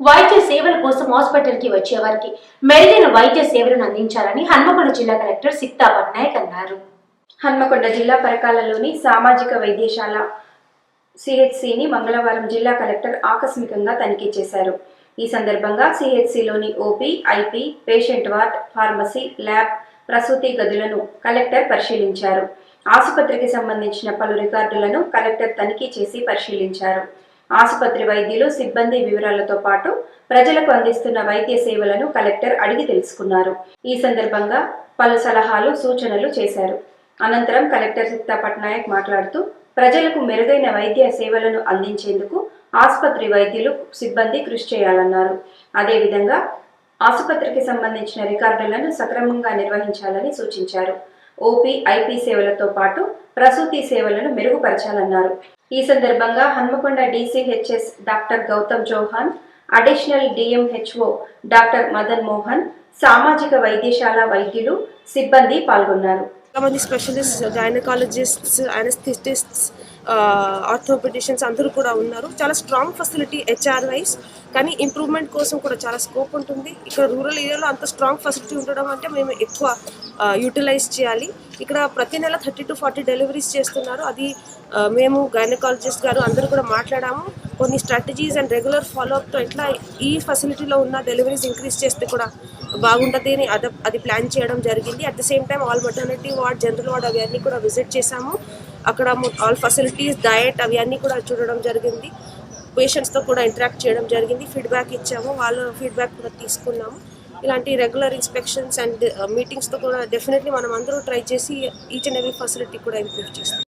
వైద్య సేవల కోసం హాస్పిటల్కి వచ్చే వారికి మెరుగైన వైద్య సేవలను అందించాలని హన్మకొండ జిల్లా కలెక్టర్ సిక్తా పట్నాయక్ అన్నారు. హన్మకొండ జిల్లా పరకాలలోని సామాజిక వైద్యశాల సిహెచ్సిని మంగళవారం జిల్లా కలెక్టర్ ఆకస్మికంగా తనిఖీ చేశారు. ఈ సందర్భంగా సిహెచ్సిలోని OP IP patient ward pharmacy lab ప్రసూతి గదులను కలెక్టర్ పరిశీలించారు. ఆసుపత్రికి సంబంధించిన పలు రికార్డులను కలెక్టర్ తనిఖీ చేసి పరిశీలించారు. ఆసుపత్రి వైద్యులు సిబ్బంది వివరాలతో పాటు ప్రజలకు అందిస్తున్న వైద్య సేవలను కలెక్టర్ అడిగి తెలుసుకున్నారు. ఈ సందర్భంగా పలు సలహాలు సూచనలు చేశారు. అనంతరం కలెక్టర్ సిక్తా పట్నాయక్ మాట్లాడుతూ ప్రజలకు మెరుగైన వైద్య సేవలను అందించేందుకు ఆసుపత్రి వైద్యులు సిబ్బంది కృషి చేయాలన్నారు. అదేవిధంగా ఆసుపత్రికి సంబంధించిన రికార్డులను సక్రమంగా నిర్వహించాలని సూచించారు. ఓపీ ఐపీ సేవలతో పాటు ప్రసూతి సేవలను మెరుగుపరచాలన్నారు. ఈ సందర్భంగా Hanamkonda DCHS doctor Gautam Chauhan additional DMHO doctor Madan Mohan సామాజిక వైద్యశాల వైద్యులు సిబ్బంది పాల్గొన్నారు. స్పెషలిస్ట్ గైనకాలజిస్ట్స్ అనస్థిటిస్ట్స్ ఆర్థోపెడిషన్స్ అందరూ కూడా ఉన్నారు. చాలా స్ట్రాంగ్ ఫెసిలిటీ హెచ్ఆర్ వైజ్ కానీ ఇంప్రూవ్మెంట్ కోసం కూడా చాలా స్కోప్ ఉంటుంది. ఇక్కడ రూరల్ ఏరియాలో అంత స్ట్రాంగ్ ఫెసిలిటీ ఉండడం అంటే మేము ఎక్కువ యూటిలైజ్ చేయాలి. ఇక్కడ ప్రతి నెల థర్టీ టు ఫార్టీ డెలివరీస్ చేస్తున్నారు. అది మేము గైనకాలజిస్ట్ గారు అందరూ కూడా మాట్లాడాము. కొన్ని స్ట్రాటజీస్ అండ్ రెగ్యులర్ ఫాలోఅప్తో ఎట్లా ఈ ఫెసిలిటీలో ఉన్న డెలివరీస్ ఇంక్రీజ్ చేస్తే కూడా బాగుంటుంది అని అది అది ప్లాన్ చేయడం జరిగింది. At the same time all maternity ward general ward అవన్నీ కూడా విజిట్ చేశాము. అక్కడ ఆల్ ఫెసిలిటీస్ డయట్ అవన్నీ కూడా చూడడం జరిగింది. పేషెంట్స్తో కూడా ఇంటరాక్ట్ చేయడం జరిగింది. ఫీడ్బ్యాక్ ఇచ్చాము. వాళ్ళ ఫీడ్బ్యాక్ కూడా తీసుకున్నాము. ఇలాంటి రెగ్యులర్ ఇన్స్పెక్షన్స్ అండ్ మీటింగ్స్తో కూడా డెఫినెట్లీ మనం అందరూ ట్రై చేసి ఈచ్ అండ్ ఎవ్రీ ఫెసిలిటీ కూడా ఇంప్రూవ్ చేస్తాం.